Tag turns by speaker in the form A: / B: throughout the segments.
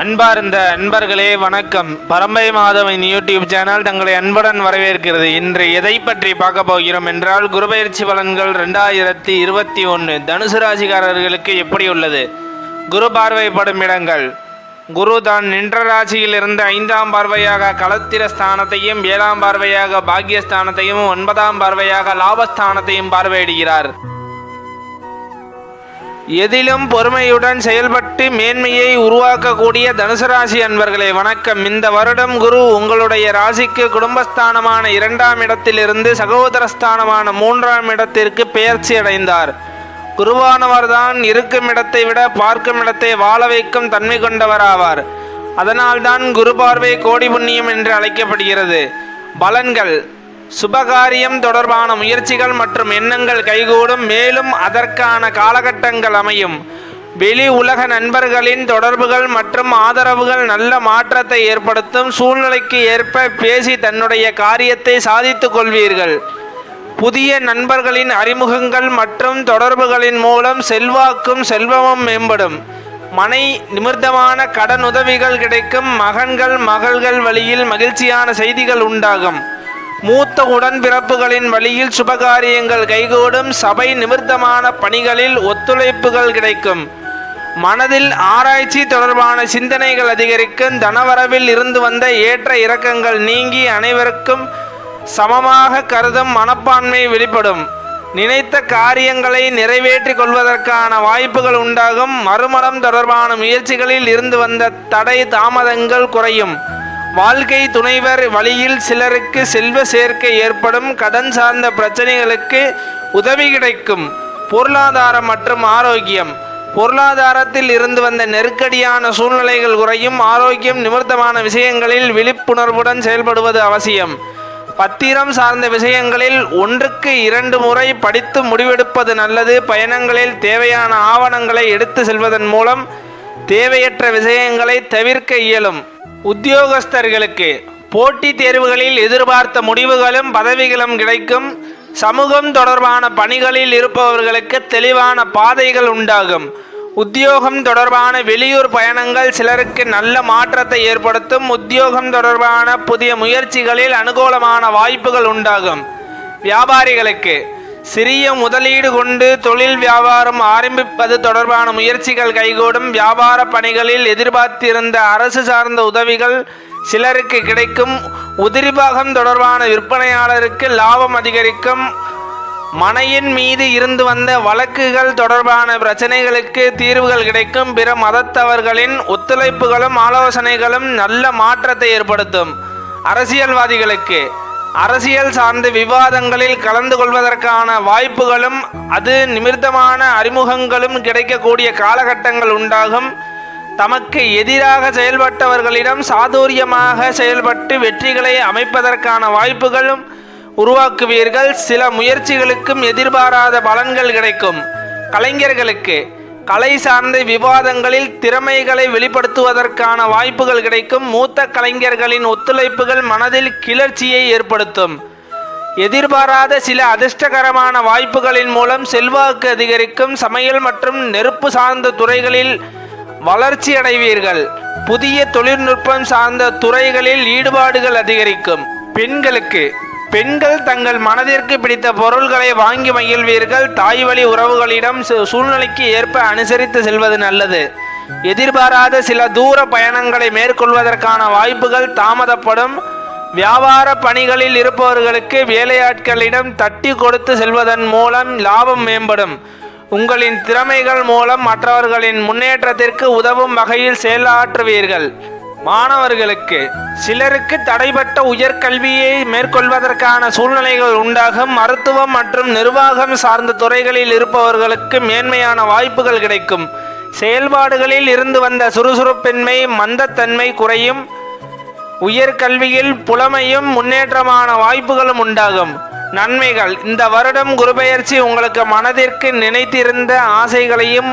A: அன்பார்ந்த அன்பர்களே வணக்கம். பரம்பை மாதவன் யூடியூப் சேனல் தங்களை அன்புடன் வரவேற்கிறது. இன்று எதை பற்றி பார்க்க போகிறோம் என்றால் குருபெயர்ச்சி பலன்கள் ரெண்டாயிரத்தி இருபத்தி ஒன்று தனுசு ராசிக்காரர்களுக்கு எப்படி உள்ளது? குரு பார்வைப்படும் இடங்கள். குரு தான் நின்ற ராசியில் இருந்து ஐந்தாம் பார்வையாக களத்திர ஸ்தானத்தையும் ஏழாம் பார்வையாக பாக்கியஸ்தானத்தையும் ஒன்பதாம் பார்வையாக லாபஸ்தானத்தையும் பார்வையிடுகிறார். எதிலும் பொறுமையுடன் செயல்பட்டு மேன்மையை உருவாக்கக்கூடிய தனுசு ராசி அன்பர்களே வணக்கம். இந்த வருடம் குரு உங்களுடைய ராசிக்கு குடும்பஸ்தானமான இரண்டாம் இடத்திலிருந்து சகோதரஸ்தானமான மூன்றாம் இடத்திற்கு பெயர்ச்சி அடைந்தார். குருவானவர்தான் இருக்கும் இடத்தை விட பார்க்கும் இடத்தை வாழ வைக்கும் தன்மை கொண்டவராவார். அதனால்தான் குரு பார்வை கோடி புண்ணியம் என்று அழைக்கப்படுகிறது. பலன்கள். சுபகாரியம் தொடர்பான முயற்சிகள் மற்றும் எண்ணங்கள் கைகூடும் மேலும் அதற்கான காலகட்டங்கள் அமையும். வெளி உலக நண்பர்களின் தொடர்புகள் மற்றும் ஆதரவுகள் நல்ல மாற்றத்தை ஏற்படுத்தும் சூழ்நிலைக்கு ஏற்ப பேசி தன்னுடைய காரியத்தை சாதித்து கொள்வீர்கள். புதிய நண்பர்களின் அறிமுகங்கள் மற்றும் தொடர்புகளின் மூலம் செல்வாக்கும் செல்வமும் மேம்படும். மனை நிமிர்த்தமான கடன் உதவிகள் கிடைக்கும். மகன்கள் மகள்கள் வழியில் மகிழ்ச்சியான செய்திகள் உண்டாகும். மூத்த உடன்பிறப்புகளின் வழியில் சுபகாரியங்கள் கைகூடும் சபை நிமிர்த்தமான பணிகளில் ஒத்துழைப்புகள் கிடைக்கும். மனதில் ஆராய்ச்சி தொடர்பான சிந்தனைகள் அதிகரிக்கும். தனவரவில் இருந்து வந்த ஏற்ற இறக்கங்கள் நீங்கி அனைவருக்கும் சமமாக கருதும் மனப்பான்மை வெளிப்படும். நினைத்த காரியங்களை நிறைவேற்றிக் கொள்வதற்கான வாய்ப்புகள் உண்டாகும். மறுமணம் தொடர்பான முயற்சிகளில் இருந்து வந்த தடை தாமதங்கள் குறையும். வாழ்க்கை துணைவர் வழியில் சிலருக்கு செல்வ சேர்க்கை ஏற்படும். கடன் சார்ந்த பிரச்சனைகளுக்கு உதவி கிடைக்கும். பொருளாதாரம் மற்றும் ஆரோக்கியம். பொருளாதாரத்தில் இருந்து வந்த நெருக்கடியான சூழ்நிலைகள் குறையும். ஆரோக்கியம் நிமிர்த்தமான விஷயங்களில் விழிப்புணர்வுடன் செயல்படுவது அவசியம். பத்திரம் சார்ந்த விஷயங்களில் ஒன்றுக்கு இரண்டு முறை படித்து முடிவெடுப்பது நல்லது. பயணங்களில் தேவையான ஆவணங்களை எடுத்து செல்வதன் மூலம் தேவையற்ற விஷயங்களை தவிர்க்க இயலும். உத்தியோகஸ்தர்களுக்கு போட்டித் தேர்வுகளில் எதிர்பார்த்த முடிவுகளும் பதவிகளும் கிடைக்கும். சமூகம் தொடர்பான பணிகளில் இருப்பவர்களுக்கு தெளிவான பாதைகள் உண்டாகும். உத்தியோகம் தொடர்பான வெளியூர் பயணங்கள் சிலருக்கு நல்ல மாற்றத்தை ஏற்படுத்தும். உத்தியோகம் தொடர்பான புதிய முயற்சிகளில் அனுகூலமான வாய்ப்புகள் உண்டாகும். வியாபாரிகளுக்கு சிறிய முதலீடு கொண்டு தொழில் வியாபாரம் ஆரம்பிப்பது தொடர்பான முயற்சிகள் கைகூடும். வியாபார பணிகளில் எதிர்பார்த்திருந்த அரசு சார்ந்த உதவிகள் சிலருக்கு கிடைக்கும். உதிரிபாகம் தொடர்பான விற்பனையாளருக்கு லாபம் அதிகரிக்கும். மனையின் மீது இருந்து வந்த வழக்குகள் தொடர்பான பிரச்சனைகளுக்கு தீர்வுகள் கிடைக்கும். பிற மதத்தவர்களின் ஒத்துழைப்புகளும் ஆலோசனைகளும் நல்ல மாற்றத்தை ஏற்படுத்தும். அரசியல்வாதிகளுக்கு அரசியல் சார்ந்த விவாதங்களில் கலந்து கொள்வதற்கான வாய்ப்புகளும் அது நிமிர்த்தமான அறிமுகங்களும் கிடைக்கக்கூடிய காலகட்டங்கள் உண்டாகும். தமக்கு எதிராக செயல்பட்டவர்களிடம் சாதுரியமாக செயல்பட்டு வெற்றிகளை அமைப்பதற்கான வாய்ப்புகளும் உருவாக்குவீர்கள். சில முயற்சிகளுக்கும் எதிர்பாராத பலன்கள் கிடைக்கும். கலைஞர்களுக்கு கலை சார்ந்த விவாதங்களில் திறமைகளை வெளிப்படுத்துவதற்கான வாய்ப்புகள் கிடைக்கும். மூத்த கலைஞர்களின் ஒத்துழைப்புகள் மனதில் கிளர்ச்சியை ஏற்படுத்தும். எதிர்பாராத சில அதிர்ஷ்டகரமான வாய்ப்புகளின் மூலம் செல்வாக்கு அதிகரிக்கும். சமையல் மற்றும் நெருப்பு சார்ந்த துறைகளில் வளர்ச்சி அடைவீர்கள். புதிய தொழில்நுட்பம் சார்ந்த துறைகளில் ஈடுபாடுகள் அதிகரிக்கும். பெண்களுக்கு பெண்கள் தங்கள் மனதிற்கு பிடித்த பொருள்களை வாங்கி மகிழ்வீர்கள். தாய் வழி உறவுகளிடம் சு- சூழ்நிலைக்கு ஏற்ப அனுசரித்து செல்வது நல்லது. எதிர்பாராத சில தூர பயணங்களை மேற்கொள்வதற்கான வாய்ப்புகள் தாமதப்படும். வியாபார பணிகளில் இருப்பவர்களுக்கு வேலையாட்களிடம் தட்டி கொடுத்து செல்வதன் மூலம் லாபம் மேம்படும். உங்களின் திறமைகள் மூலம் மற்றவர்களின் முன்னேற்றத்திற்கு உதவும் வகையில் செயலாற்றுவீர்கள். மாணவர்களுக்கு சிலருக்கு தடைப்பட்ட உயர்கல்வியை மேற்கொள்வதற்கான சூழ்நிலைகள் உண்டாகும். மருத்துவம் மற்றும் நிர்வாகம் சார்ந்த துறைகளில் இருப்பவர்களுக்கு மேன்மையான வாய்ப்புகள் கிடைக்கும். செயல்பாடுகளில் இருந்து வந்த சுறுசுறுப்பின்மை மந்தத்தன்மை குறையும். உயர்கல்வியில் புலமையும் முன்னேற்றமான வாய்ப்புகளும் உண்டாகும். நன்மைகள். இந்த வருடம் குருபெயர்ச்சி உங்களுக்கு மனதிற்கு நினைத்திருந்த ஆசைகளையும்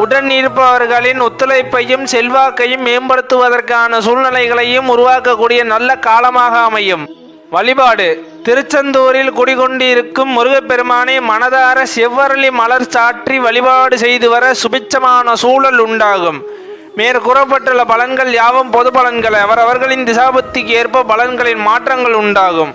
A: உடன் இருப்பவர்களின் ஒத்துழைப்பையும் செல்வாக்கையும் மேம்படுத்துவதற்கான சூழ்நிலைகளையும் உருவாக்கக்கூடிய நல்ல காலமாக அமையும். வழிபாடு. திருச்செந்தூரில் குடிகொண்டிருக்கும் முருகப்பெருமானை மனதார செவ்வரளி மலர் சாற்றி வழிபாடு செய்து வர சுபிச்சமான சூழல் உண்டாகும். மேற்கூறப்பட்டுள்ள பலன்கள் யாவும் பொது பலன்கள். அவரவர்களின் திசாபத்திக்கு ஏற்ப பலன்களின் மாற்றங்கள் உண்டாகும்.